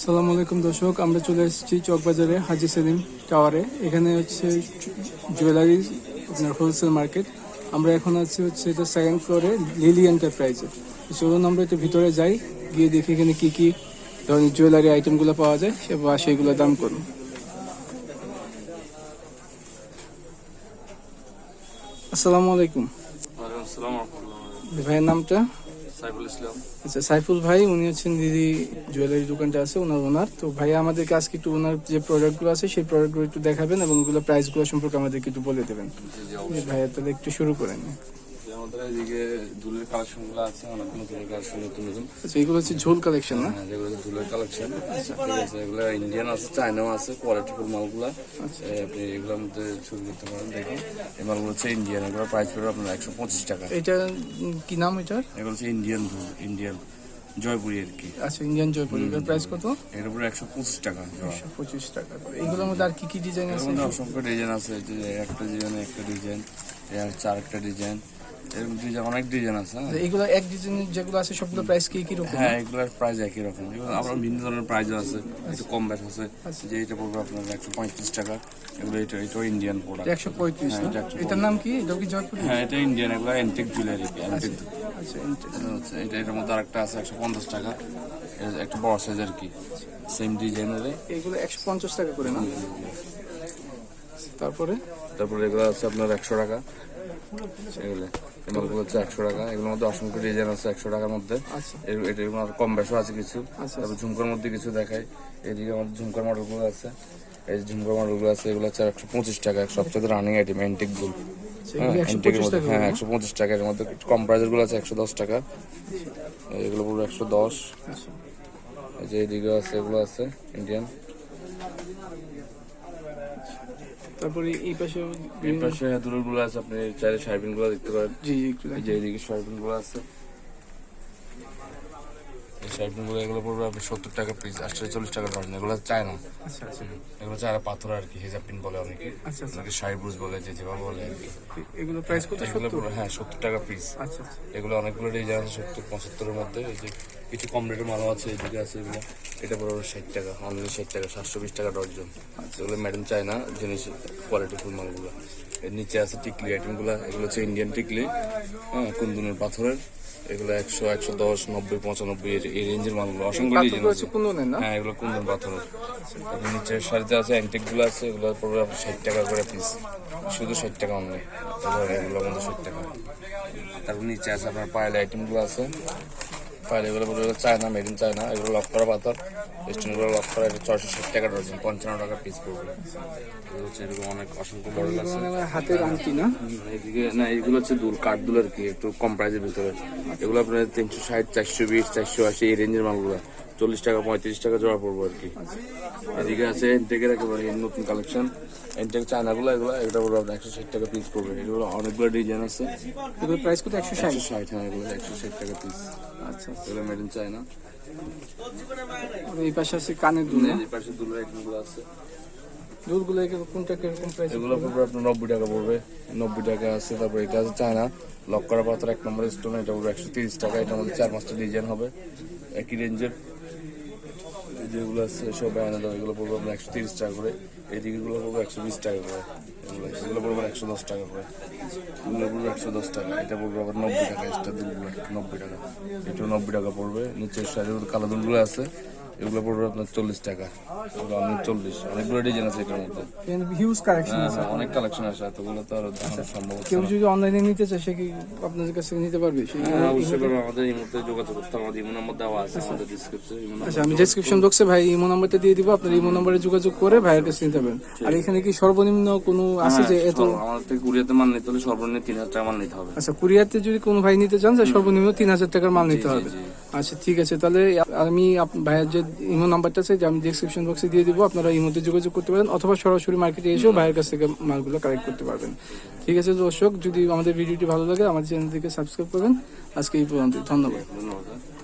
সালামু আলাইকুম দর্শক আমরা চলে এসেছি চকবাজারে হাজি সেলিম টাওয়ারে। এখানে হচ্ছে জুয়েলারি আপনার হোলসেল মার্কেট আমরা এখন আছি হচ্ছে এটা সেকেন্ড ফ্লোরে লিলি এন্টারপ্রাইজে চলুন আমরা একটু ভিতরে যাই গিয়ে দেখি এখানে কি কি ধরনের জুয়েলারি আইটেমগুলো পাওয়া যায় সে বা সেইগুলোর দাম করুন আসসালামু আলাইকুম। ভাইয়ের নামটা? সাইফুল ইসলাম। আচ্ছা সাইফুল ভাই উনি হচ্ছেন দিদি জুয়েলারি দোকানটা আছে ওনার ওনার। তো ভাইয়া আমাদেরকে আজকে একটু ওনার যে প্রোডাক্টগুলো আছে সেই প্রোডাক্টগুলো একটু দেখাবেন এবং ওগুলো প্রাইসগুলো সম্পর্কে আমাদেরকে একটু বলে দেবেন। ভাইয়া তাহলে একটু শুরু করেন। আমাদের এদিকে দুলের কালেকশনগুলো আছে অনেকগুলো দুলের কালেকশন নতুন নতুন। আচ্ছা এগুলো হচ্ছে ঝোল কালেকশন না? হ্যাঁ, যেগুলো হচ্ছে দুলের কালেকশন ঠিক আছে এগুলো ইন্ডিয়ান আছে চায়নাও আছে কোয়ালিটিফুল মালগুলা। এ, আপনি এগুলোর মধ্যে শুরু করতে পারেন দেখুন। এই মালগুলো হচ্ছে ইন্ডিয়ান এগুলো প্রাইস পড়বে আপনার একশো পঁচিশ টাকা। এটা কি নাম এটার? এগুলো হচ্ছে ইন্ডিয়ান দুল ইন্ডিয়ান জয়পুরি আর কি। আচ্ছা ইন্ডিয়ান জয়পুর। এটার প্রাইস কত? এর উপরে একশো পঁচিশ টাকা। একশো পঁচিশ টাকা করে। এইগুলোর মধ্যে আর কি কি ডিজাইন আছে? অসংখ্য ডিজাইন আছে যে একটা ডিজাইন একটা ডিজাইন হচ্ছে আরেকটা ডিজাইন এরকম ডিজাইন অনেক ডিজাইন আছে হ্যাঁ। এইগুলো এক ডিজাইন যেগুলো আছে সবগুলো প্রাইস কি কি রকম? হ্যাঁ এগুলোর প্রাইস একই রকম। এগুলো আবার ভিন্ন ধরনের প্রাইস আছে একটু কম বেশ আছে। আচ্ছা। যে এটা পড়বে আপনার একশো পঁয়ত্রিশ টাকা এগুলো এটা এটাও ইন্ডিয়ান প্রোডাক্ট একশো পঁয়ত্রিশ হ্যাঁ, এটা 135 এটার নাম কি? এটাও কি জয়পুর? হ্যাঁ এটা ইন্ডিয়ান এগুলো অ্যান্টিক জুয়েলারি অ্যান্টিক আচ্ছা এটা- হচ্ছে এটা এটার মধ্যে আরেকটা আছে একশো পঞ্চাশ টাকা। একটা বড় সাইজ আর কি সেম ডিজাইনের এইগুলো একশো পঞ্চাশ টাকা করে না? তারপরে? তারপরে এগুলো আছে আপনার একশো টাকা। এগুলো। এই মালগুলো হচ্ছে একশো টাকা। এগুলোর মধ্যে অসংখ্য ডিজাইন আছে একশো টাকার মধ্যে। আচ্ছা। এটা কম বেশও আছে কিছু। আচ্ছা। তারপর ঝুমকার মধ্যে কিছু দেখায় এদিকে আমাদের ঝুমকার মডেলগুলো আছে। এই ঝুমকার মডেলগুলো আছে এগুলো হচ্ছে একশো পঁচিশ টাকা। সবচেয়ে রানিং আইটেম অ্যান্টিক একশো অ্যান্টিকের মধ্যে হ্যাঁ একশো পঁচিশ টাকা। এর মধ্যে একটু কম প্রাইজেরগুলো আছে একশো দশ টাকা। এগুলো পুরো একশো দশ। আচ্ছা। এই যে এদিকে আছে এগুলো আছে ইন্ডিয়ান তারপরে এই পাশে এই পাশে দূরেরগুলো আছে আপনি চাইলে সাইপিনগুলো দেখতে পারেন। জি জি, যে এদিকে সাইপিনগুলো আছে। এই এগুলো পড়বে আপনি সত্তর টাকা পিস আটশো চল্লিশ টাকা ডজন এগুলো চায়না আচ্ছা আচ্ছা। এগুলো চায়না পাথর আর কি হেজাব পিন বলে অনেকে। আচ্ছা অনেকে সাইব্রুজ বলে যে যেভাবে বলে আর কি। এগুলো প্রাইস কত? এগুলো সত্তর? হ্যাঁ সত্তর টাকা পিস এগুলো অনেকগুলো ডিজাইন আছে সত্তর পঁচাত্তরের মধ্যে। এই যে কিছু কম রেটের মালও আছে এদিকে আছে এগুলো। এটা পড়বে ষাট টাকা অনলি ষাট টাকা সাতশো বিশ টাকা ডর্জন এগুলো ম্যাডাম চায় না জিনিস কোয়ালিটি ফুল মালগুলো। এর নিচে আছে টিকলি আইটেমগুলো এগুলো হচ্ছে ইন্ডিয়ান টিকলি হ্যাঁ কুন্দুনের পাথরের। এগুলো একশো একশো দশ নব্বই পঁচানব্বই এর- এই রেঞ্জের মালগুলো অসংখ্য ডিজাইন আছে। কুন্দনের না? হ্যাঁ এগুলো কুন্দন পাথরের নিচের সারিতে আছে অ্যান্টিকগুলো আছে এগুলো পড়বে আপনার ষাট টাকা করে পিস শুধু ষাট টাকা অনলি। এগুলো আমাদের ষাট টাকা। তারপর নিচে আছে আপনার পায়েল আইটেমগুলো আছে। পায়েল এগুলো পড়বে চায়না মেড ইন চায়না এগুলো লক করা পাথর স্টোনগুলো লক করা এটা ছয়শো ষাট টাকা ডজন পঞ্চান্ন টাকা পিস পড়বে। এগুলো হচ্ছে এরকম অনেক অসংখ্য বড় আছে। আমার হাতের আংটি না? এদিকে না এগুলো হচ্ছে দুল কাঠ দুল আর কি একটু কম প্রাইসের ভিতরে। এগুলো আপনার তিনশো ষাট চারশো বিশ চারশো আশি এই রেঞ্জের মালগুলো। চল্লিশ টাকা পঁয়ত্রিশ টাকা জোড়া পড়ব আর কি। এদিকে আছে এনটেকের একেবারে নতুন কালেকশন এনটেক চায়নাগুলো এগুলো এটা পড়বে আপনার একশো ষাট টাকা পিস পড়বে। এগুলো অনেকগুলো ডিজাইন আছে। এগুলো প্রাইস কত? একশো ষাট? ষাট হ্যাঁ এগুলো একশো ষাট টাকা পিস আচ্ছা আচ্ছা। এগুলো মেড ইন চায়না এই পাশে আছে কানের দুল এই পাশে দুল আইটেমগুলো আছে। এগুলো- কোনটা কীরকম প্রাইস এগুলো পড়বে? আপনার নব্বই টাকা পড়বে। নব্বই টাকা আছে তারপর এটা আছে চায়না লক করা এক নম্বর স্টোন এটা পড়বে একশো তিরিশ টাকা। এটার মধ্যে চার পাঁচটা ডিজাইন হবে। একই রেঞ্জের যেগুলো আছে, সব আয়না দাম এগুলো পড়বে আপনার একশো তিরিশ টাকা করে। এদিকেগুলো পড়বে একশো বিশ টাকা করে। এগুলো পড়বে একশো দশ টাকা করে। এগুলো পড়বে একশো দশ টাকা। এটা পড়বে আবার নব্বই টাকা এক্সট্রা দুলগুলো নব্বই টাকা। এটাও নব্বই টাকা পড়বে। নিচের সাইডে কালো দুলগুলো আছে। এগুলো পড়বে আপনার চল্লিশ টাকা। এগুলো অনেক চল্লিশ। অনেকগুলো ডিজাইন আছে এটার মধ্যে। হিউজ কালেকশন হ্যাঁ আছে। হ্যাঁ অনেক কালেকশন আছে এতগুলো তো আর দেখানো সম্ভব কেউ যদি অনলাইনে নিতে চায় সে কি আপনাদের কাছ থেকে নিতে পারবে? হ্যাঁ অবশ্যই পারবে। আমাদের এই মুহূর্তে যোগাযোগ করতে। আমাদের ইমো নাম্বার দেওয়া আছে আমাদের ডিসক্রিপশনে আচ্ছা আমি ডেসক্রিপশন বক্সে ভাই ইমো নাম্বারটা দিয়ে দিব আপনার ইমো নাম্বারে যোগাযোগ করে ভাইয়ের কাছে নিতে পারবেন। আর এখানে কি সর্বনিম্ন কোনো আছে যে এত আমাদের থেকে কুরিয়াতে মাল নিতে হলে সর্বনিম্ন তিন হাজার টাকা মাল নিতে হবে। আচ্ছা কুরিয়াতে যদি কোনো ভাই নিতে চান তাহলে সর্বনিম্ন তিন হাজার টাকার মাল নিতে হবে। আচ্ছা ঠিক আছে। তাহলে আমি ভাইয়ের যে ইমো নাম্বারটা আছে, যে আমি ডিসক্রিপশন বক্সে দিয়ে দিব, আপনারা ইমোতে যোগাযোগ করতে পারেন, অথবা সরাসরি মার্কেটে এসেও ভাইয়ের কাছ থেকে মালগুলো কালেক্ট করতে পারবেন। ঠিক আছে দর্শক, যদি আমাদের ভিডিওটি ভালো লাগে, আমাদের চ্যানেলটিকে সাবস্ক্রাইব করবেন। আজকে এই পর্যন্ত ধন্যবাদ। ধন্যবাদ।